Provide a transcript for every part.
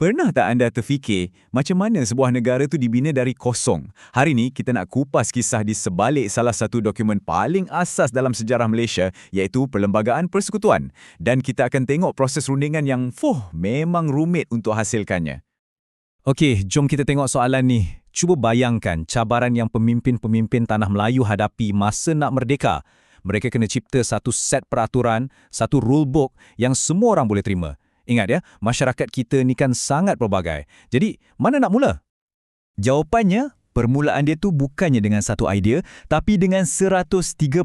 Pernah tak anda terfikir macam mana sebuah negara tu dibina dari kosong? Hari ni kita nak kupas kisah di sebalik salah satu dokumen paling asas dalam sejarah Malaysia iaitu Perlembagaan Persekutuan. Dan kita akan tengok proses rundingan yang fuh memang rumit untuk hasilkannya. Okey, jom kita tengok soalan ni. Cuba bayangkan cabaran yang pemimpin-pemimpin tanah Melayu hadapi masa nak merdeka. Mereka kena cipta satu set peraturan, satu rule book yang semua orang boleh terima. Ingat ya, masyarakat kita ni kan sangat pelbagai. Jadi, mana nak mula? Jawapannya, permulaan dia tu bukannya dengan satu idea, tapi dengan 131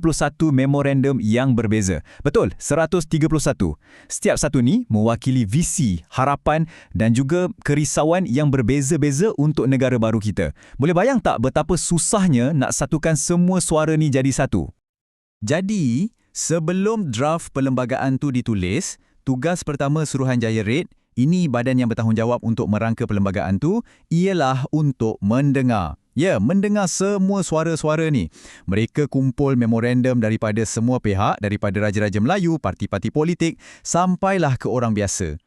memorandum yang berbeza. Betul, 131. Setiap satu ni mewakili visi, harapan dan juga kerisauan yang berbeza-beza untuk negara baru kita. Boleh bayang tak betapa susahnya nak satukan semua suara ni jadi satu? Jadi, sebelum draft perlembagaan tu ditulis, Tugas pertama Suruhanjaya Red, ini badan yang bertanggungjawab untuk merangka perlembagaan tu, ialah untuk mendengar. Ya, mendengar semua suara-suara ni. Mereka kumpul memorandum daripada semua pihak, daripada Raja-Raja Melayu, parti-parti politik, sampailah ke orang biasa.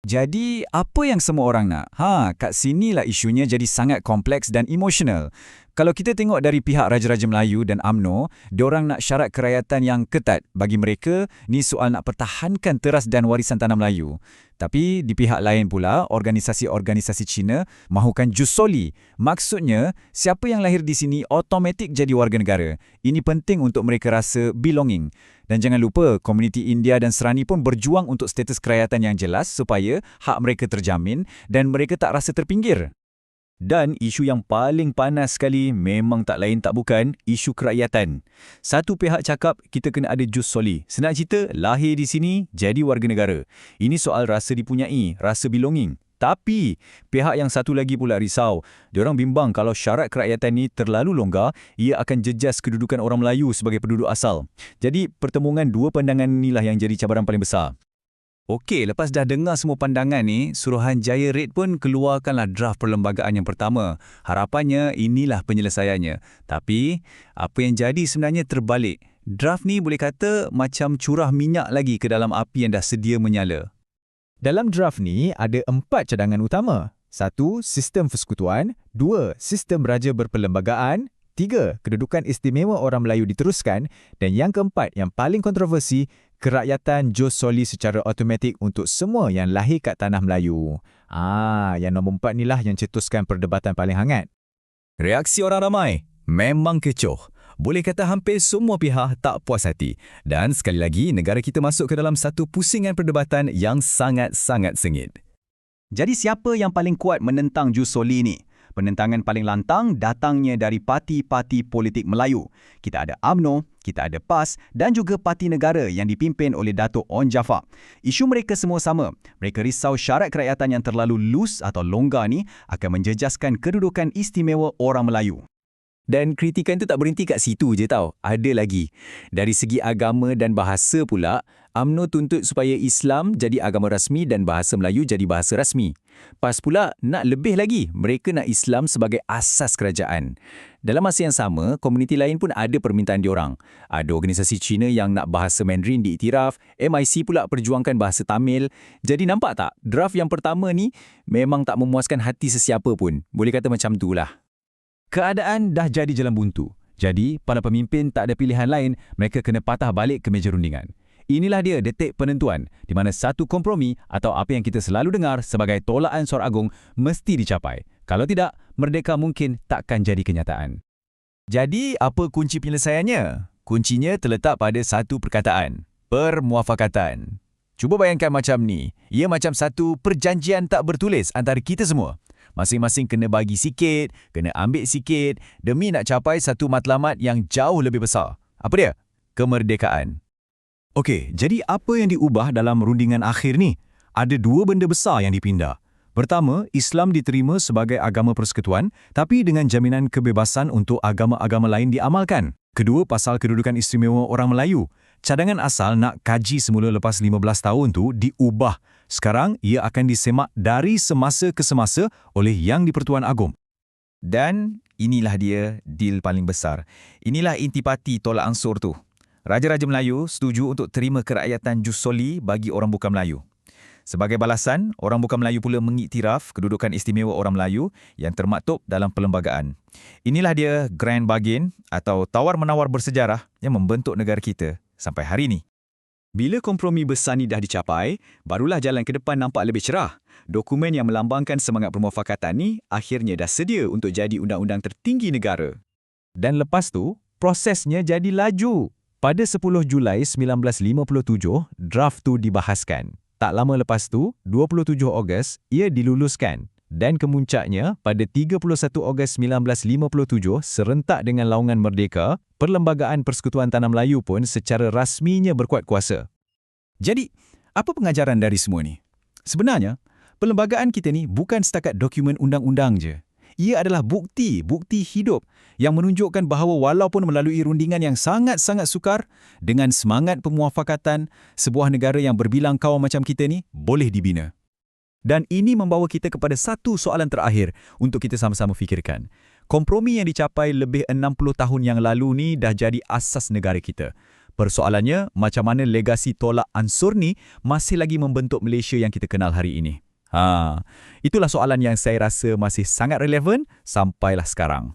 Jadi, apa yang semua orang nak? Ha, kat sinilah isunya jadi sangat kompleks dan emosional. Kalau kita tengok dari pihak Raja-Raja Melayu dan AMNO, diorang nak syarat kerakyatan yang ketat. Bagi mereka, ni soal nak pertahankan teras dan warisan tanah Melayu. Tapi di pihak lain pula, organisasi-organisasi Cina mahukan jus soli. Maksudnya, siapa yang lahir di sini automatik jadi warga negara. Ini penting untuk mereka rasa belonging. Dan jangan lupa, komuniti India dan Serani pun berjuang untuk status kerakyatan yang jelas supaya hak mereka terjamin dan mereka tak rasa terpinggir. Dan isu yang paling panas sekali memang tak lain tak bukan isu kerakyatan. Satu pihak cakap kita kena ada jus soli. Senang cerita, lahir di sini, jadi warga negara. Ini soal rasa dipunyai, rasa belonging. Tapi, pihak yang satu lagi pula risau. Diorang bimbang kalau syarat kerakyatan ini terlalu longgar, ia akan jejas kedudukan orang Melayu sebagai penduduk asal. Jadi, pertemuan dua pandangan inilah yang jadi cabaran paling besar. Okey, lepas dah dengar semua pandangan ni, Suruhanjaya Red pun keluarkanlah draft perlembagaan yang pertama. Harapannya inilah penyelesaiannya. Tapi, apa yang jadi sebenarnya terbalik. Draft ni boleh kata macam curah minyak lagi ke dalam api yang dah sedia menyala. Dalam draft ni ada empat cadangan utama. Satu, sistem persekutuan. Dua, sistem raja berperlembagaan. Tiga, kedudukan istimewa orang Melayu diteruskan. Dan yang keempat, yang paling kontroversi, kerakyatan Jos Soli secara automatik untuk semua yang lahir kat tanah Melayu. Ah, yang nombor empat inilah yang cetuskan perdebatan paling hangat. Reaksi orang ramai memang kecoh. Boleh kata hampir semua pihak tak puas hati. Dan sekali lagi, negara kita masuk ke dalam satu pusingan perdebatan yang sangat-sangat sengit. Jadi siapa yang paling kuat menentang Jus Soli ini? Penentangan paling lantang datangnya dari parti-parti politik Melayu. Kita ada AMNO, kita ada PAS dan juga Parti Negara yang dipimpin oleh Datuk On Jaafar. Isu mereka semua sama. Mereka risau syarat kerakyatan yang terlalu loose atau longgar ni akan menjejaskan kedudukan istimewa orang Melayu. Dan kritikan itu tak berhenti kat situ je tau. Ada lagi. Dari segi agama dan bahasa pula, AMNO tuntut supaya Islam jadi agama rasmi dan bahasa Melayu jadi bahasa rasmi. Pas pula, nak lebih lagi. Mereka nak Islam sebagai asas kerajaan. Dalam masa yang sama, komuniti lain pun ada permintaan diorang. Ada organisasi Cina yang nak bahasa Mandarin diiktiraf, MIC pula perjuangkan bahasa Tamil. Jadi nampak tak, draft yang pertama ni memang tak memuaskan hati sesiapa pun. Boleh kata macam tu lah. Keadaan dah jadi jalan buntu. Jadi, para pemimpin tak ada pilihan lain, mereka kena patah balik ke meja rundingan. Inilah dia detik penentuan di mana satu kompromi atau apa yang kita selalu dengar sebagai tolakan suara agung mesti dicapai. Kalau tidak, merdeka mungkin takkan jadi kenyataan. Jadi, apa kunci penyelesaiannya? Kuncinya terletak pada satu perkataan. Permuafakatan. Cuba bayangkan macam ni. Ia macam satu perjanjian tak bertulis antara kita semua. Masing-masing kena bagi sikit, kena ambil sikit demi nak capai satu matlamat yang jauh lebih besar. Apa dia? Kemerdekaan. Okey, jadi apa yang diubah dalam rundingan akhir ni? Ada dua benda besar yang dipindah. Pertama, Islam diterima sebagai agama persekutuan tapi dengan jaminan kebebasan untuk agama-agama lain diamalkan. Kedua, pasal kedudukan istimewa orang Melayu. Cadangan asal nak kaji semula lepas 15 tahun tu diubah sekarang, ia akan disemak dari semasa ke semasa oleh Yang di-Pertuan Agong. Dan inilah dia deal paling besar. Inilah intipati tolak ansur tu. Raja-Raja Melayu setuju untuk terima kerakyatan Jus Soli bagi orang bukan Melayu. Sebagai balasan, orang bukan Melayu pula mengiktiraf kedudukan istimewa orang Melayu yang termaktub dalam perlembagaan. Inilah dia grand bargain atau tawar-menawar bersejarah yang membentuk negara kita sampai hari ini. Bila kompromi besar ni dah dicapai, barulah jalan ke depan nampak lebih cerah. Dokumen yang melambangkan semangat permufakatan ni akhirnya dah sedia untuk jadi undang-undang tertinggi negara. Dan lepas tu, prosesnya jadi laju. Pada 10 Julai 1957, draft tu dibahaskan. Tak lama lepas tu, 27 Ogos, ia diluluskan. Dan kemuncaknya, pada 31 Ogos 1957, serentak dengan Laungan Merdeka, Perlembagaan Persekutuan Tanah Melayu pun secara rasminya berkuat kuasa. Jadi, apa pengajaran dari semua ni? Sebenarnya, perlembagaan kita ni bukan setakat dokumen undang-undang je. Ia adalah bukti, bukti hidup yang menunjukkan bahawa walaupun melalui rundingan yang sangat-sangat sukar, dengan semangat pemuafakatan, sebuah negara yang berbilang kaum macam kita ni boleh dibina. Dan ini membawa kita kepada satu soalan terakhir untuk kita sama-sama fikirkan. Kompromi yang dicapai lebih 60 tahun yang lalu ni dah jadi asas negara kita. Persoalannya, macam mana legasi tolak ansur ni masih lagi membentuk Malaysia yang kita kenal hari ini. Ha, itulah soalan yang saya rasa masih sangat relevan sampailah sekarang.